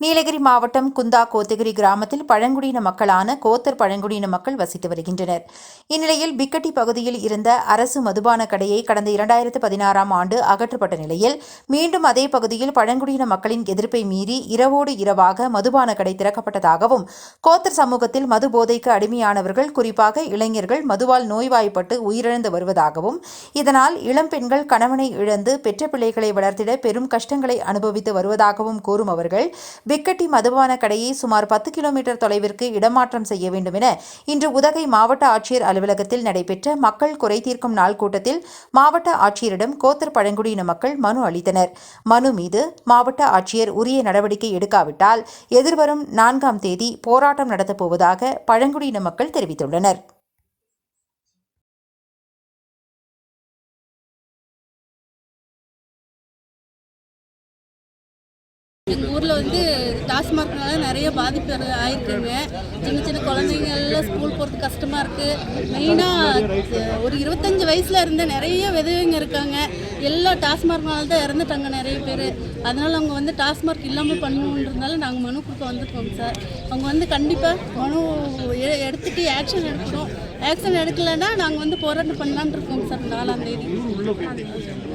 நீலகிரி மாவட்டம் குந்தா கோத்தகிரி கிராமத்தில் பழங்குடியின மக்களான கோத்தர் பழங்குடியின மக்கள் வசித்து வருகின்றனர். இந்நிலையில் பிக்கட்டி பகுதியில் இருந்த அரசு மதுபான கடையை கடந்த இரண்டாயிரத்து பதினாறாம் ஆண்டு அகற்றப்பட்ட நிலையில் மீண்டும் அதே பகுதியில் பழங்குடியின மக்களின் எதிர்ப்பை மீறி இரவோடு இரவாக மதுபான கடை திறக்கப்பட்டதாகவும் கோத்தர் சமூகத்தில் மது போதைக்கு அடிமையானவர்கள் குறிப்பாக இளைஞர்கள் மதுவால் நோய்வாய்ப்பட்டு உயிரிழந்து வருவதாகவும் இதனால் இளம் பெண்கள் கணவனை இழந்து பெற்ற பிள்ளைகளை வளர்த்திட பெரும் கஷ்டங்களை அனுபவித்து வருவதாகவும் கூறும் அவர்கள் பிக்கட்டி மதுபான கடையை சுமார் பத்து கிலோமீட்டர் தொலைவிற்கு இடமாற்றம் செய்ய வேண்டும் என இன்று உதகை மாவட்ட ஆட்சியர் அலுவலகத்தில் நடைபெற்ற மக்கள் குறை தீர்க்கும் நாள் கூட்டத்தில் மாவட்ட ஆட்சியரிடம் கோத்தர் பழங்குடியின மக்கள் மனு அளித்தனர். மனு மீது மாவட்ட ஆட்சியர் உரிய நடவடிக்கை எடுக்காவிட்டால் எதிர்வரும் நான்காம் தேதி போராட்டம் நடத்தப் போவதாக பழங்குடியின மக்கள் தெரிவித்துள்ளனர். எங்கள் ஊரில் வந்து டாஸ்மார்க்னால நிறைய பாதிப்பு ஆயிருக்குங்க. சின்ன சின்ன குழந்தைங்கள்லாம் ஸ்கூல் போகிறது கஷ்டமாக இருக்குது மெயினாக ஒரு இருபத்தஞ்சி வயசில் இருந்த நிறைய விதவைங்க இருக்காங்க. எல்லாம் டாஸ்மார்க்னால தான் இறந்துட்டாங்க நிறைய பேர். அதனால் அவங்க வந்து டாஸ்மார்க் இல்லாமல் பண்ணணுன்றதுனால நாங்கள் மனு கொடுக்க வந்திருக்கோங்க சார். அவங்க வந்து கண்டிப்பாக மனு எ- ஆக்ஷன் எடுக்கணும். ஆக்ஷன் எடுக்கலைன்னா நாங்கள் வந்து போராட்டம் பண்ணலான்னு இருக்கோங்க சார் நாலாம் தேதி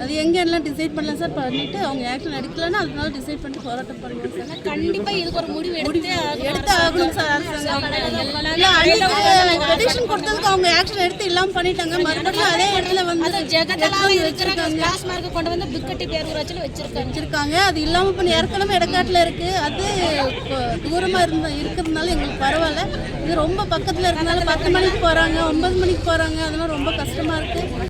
அது எங்கே எல்லாம் டிசைட் பண்ணலாம் சார் பண்ணிட்டு அவங்க ஆக்ஷன் எடுக்கலைன்னா அதனால டிசைட் பண்ணிட்டு போராட்டம் பண்ணுவோம் சார் கண்டிப்பா இதுக்கு ஒரு முடிவு எடுத்து எடுத்து ஆகணும் சார் அரசாங்கம். Petition கொடுத்ததுக்கு அவங்க ஆக்ஷன் எடுத்து இல்லாம பண்ணிட்டாங்க. மறுபடியும் அதே இடத்துல வந்து ஜெகத்தலாவே இருக்கிற டாஸ்மார்க் கொண்டு வந்து பிக்கட்டி பேரூராட்சியில் வச்சிருக்காங்க. வச்சிருக்காங்க. அது இல்லாம பண்ணி ஏற்கனவே இடக்காட்டுல இருக்கு. அது தூரமா இருந்த இருக்கிறதுனால எங்களுக்கு பரவாயில்ல. இது ரொம்ப பக்கத்துல இருக்கனால பத்து மணிக்கு போறாங்க ஒன்பது மணிக்கு போறாங்க. அதெல்லாம் ரொம்ப கஷ்டமா இருக்கு.